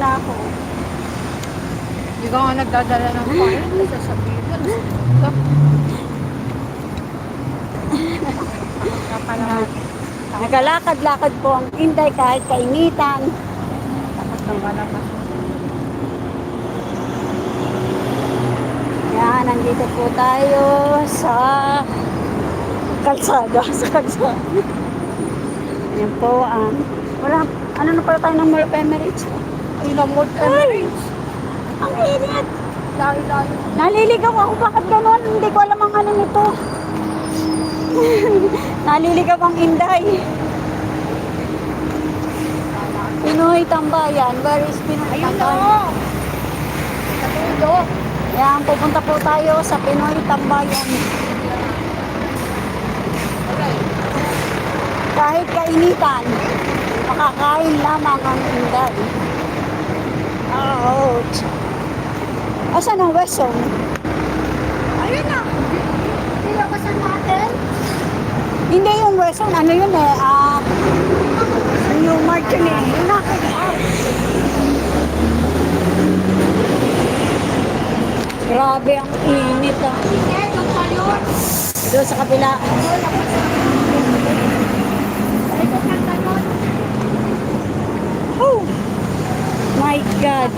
na ako. Hindi ka nga nagdadala ng kain. Sasabihin. Kapala. Naglalakad-lakad po ang Inday kahit kainitan. Tapos ng palabas. Yan, nandito po tayo sa kalsada. Sa kalsada. Yan po ang... wala, ano na pala tayo ng Mall of Emirates? Ay, namod Emirates. Ang init! Dahil-dahil. Naliligaw ako. Bakit ganon? Hindi ko alam ang ano nito. Naliligaw ang Inday. Pinoy Tambayan. Where is Pinoy Ayun Tambayan? na. Katulo. Yan, pupunta po tayo sa Pinoy Tambayan. Kahit kainitan, makakain lamang ang Inday. Ouch! Asan ang Wesong? Ayun na. Nilabasan natin. Hindi yung Wesong, ano yun eh, ah, yung Mart yun eh. Yung nakakaaw. Grabe ang init ah. Doon tayo. Doon sa kabila. Ikot lang tayo. Oh! My God!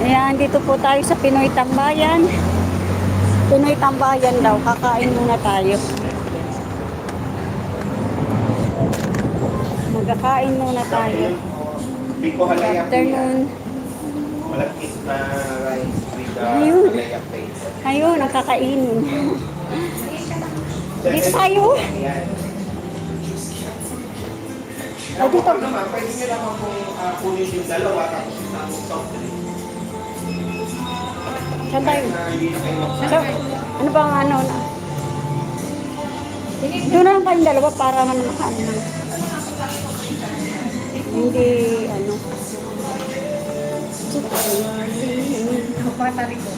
Ayan, dito po tayo sa Pinoy Tambayan. Pinoy Tambayan daw. Kakain muna tayo. Magkakain muna tayo. Good afternoon. Malakit Ayun. Ayun, ang kakainin. Dito tayo. Dito. Ako naman, pwede nyo naman kung uh, kunin yung dalawa tapos yung soft drink. Saan tayo? Na na So, ano bang ano na? Doon na lang kayong dalawa para man makaano lang. Hindi, ano. Bata rin ko.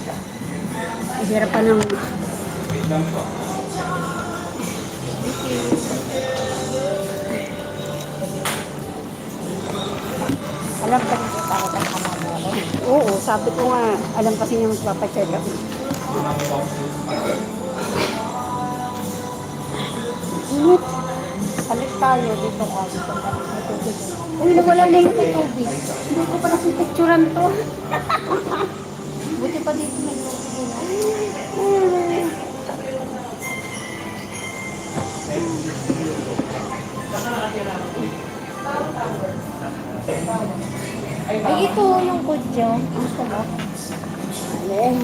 Hirap pa ng... Wait lang Alam pa rin para sa kamama Oo, sabi ko nga, alam kasi niya magpapacheck up. Init. Palit tayo dito kasi. Uy, nawala na yung tubig. Hindi ko pa nasipicturan to. Buti pa dito may Ay, ito yung kutyo. Ang sarap. Ayan.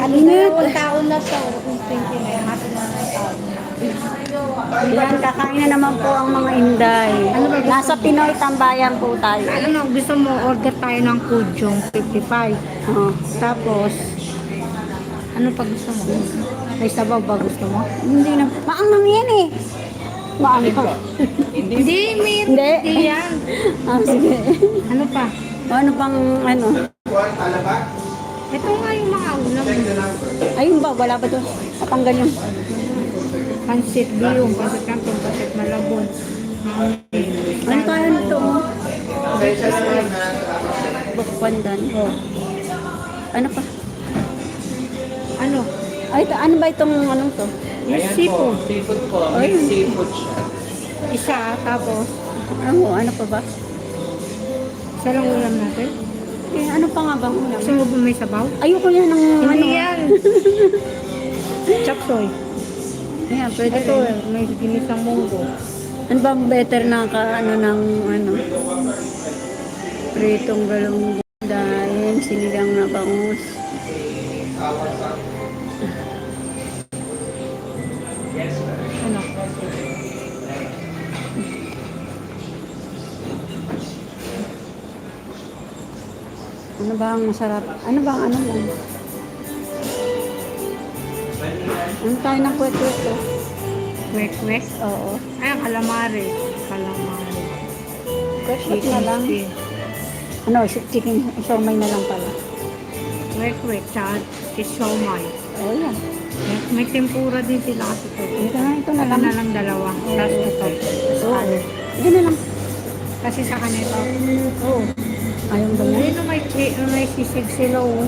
Ano na yung taon na to? Yung 20 na na taon. Yan, kakain na naman po ang mga inday. Nasa Pinoy Tambayan po tayo. Ano, gusto mo order tayo ng kudyong 55. Oh. Tapos, ano pa gusto mo? May sabaw ba gusto mo? Hindi na. Maangang yan eh. Maangang. Hindi, may Hindi. hindi yan. Ah, sige. Ano pa? Ano pang ano? Ito nga yung mga ulam. Ayun ba? Wala ba doon? Natanggal yung... Pansit biyong, pansit kantong, pansit malabon. Ano lang na sa Bukwandan. Oh. Ano pa? Ano? Ay, ito, ano ba itong anong to? Yung seafood. Seafood po. Ay. Mixed seafood siya. Isa, tapos, Ano, ano pa ba? isa lang ulam natin. Eh, ano pa nga bang ulam? Gusto mo ba may sabaw? Ayoko yan ng ano. Hindi yan. Chop soy. Ayan, pwede Ito, rin. may ginisang munggo. Ano bang better na ka, ano, ng, ano, pritong galong dahil sinigang na bangus. Ano? Ano ba ang masarap? Ano ba ang ano lang? Ano tayo ng kwet-kwet Kwek-kwek? Oo. Ay, ang calamari. Calamari. Kwet-kwet na lang. Ano, chicken, siomay na lang pala. Kwek-kwek, tsaka siomay. Oo yan. May, tempura din sila kasi ito. Ito na, ito na Ito lang. na lang dalawa. Tapos ito. Oo. Yun na lang. Kasi sa kanito. Oo. Ayaw ba yan? Ayun, may, may sisig sila oh.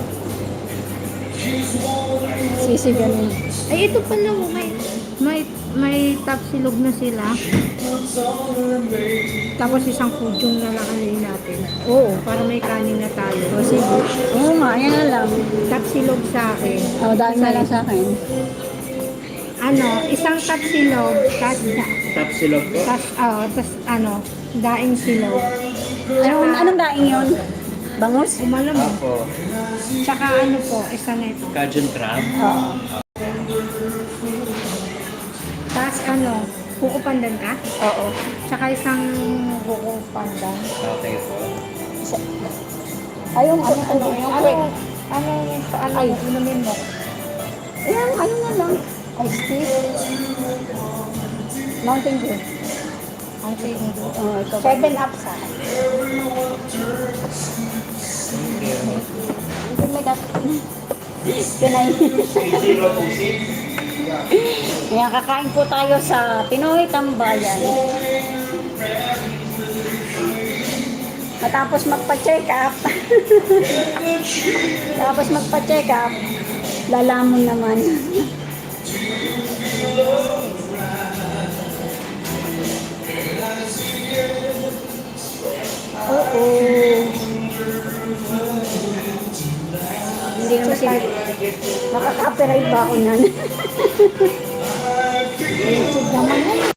Sisig ganun. Ay, ito pala oh, may, may, may tapsilog na sila. Tapos isang kudyong na nakalagay natin. Oo. Para may kanin na tayo. O sige. Oo nga, yan na lang. Tapsilog sa akin. O, dahil na lang sa akin. Ano, isang tapsilog, tas, Top silog po. tas, oh, tas, ano, daing silog. Anong, anong daing yun? Bangus? Umalamang. Opo. Tsaka ano po, isa nito. Cajun crab. Oo. Tas ano, buko pandan ka? Oo. Tsaka isang buko pandan. Okay po. Ay, yung ano, ano, yung Ano, ano, ano, sa ano, Ay. inumin mo? Ayan, ano na lang. Ice tea. Mountain Dew. Ang tingin ko. Oo, ito. Seven up sa akin. Hindi may dat. Pinay. Zero po six. Ayan, kakain po tayo sa Pinoy Tambayan. Matapos magpa-check up. Tapos magpa-check up. Lalamon naman. Oo. Hindi naman sige. Makaka-copyright ba ako nan? YouTube naman yan.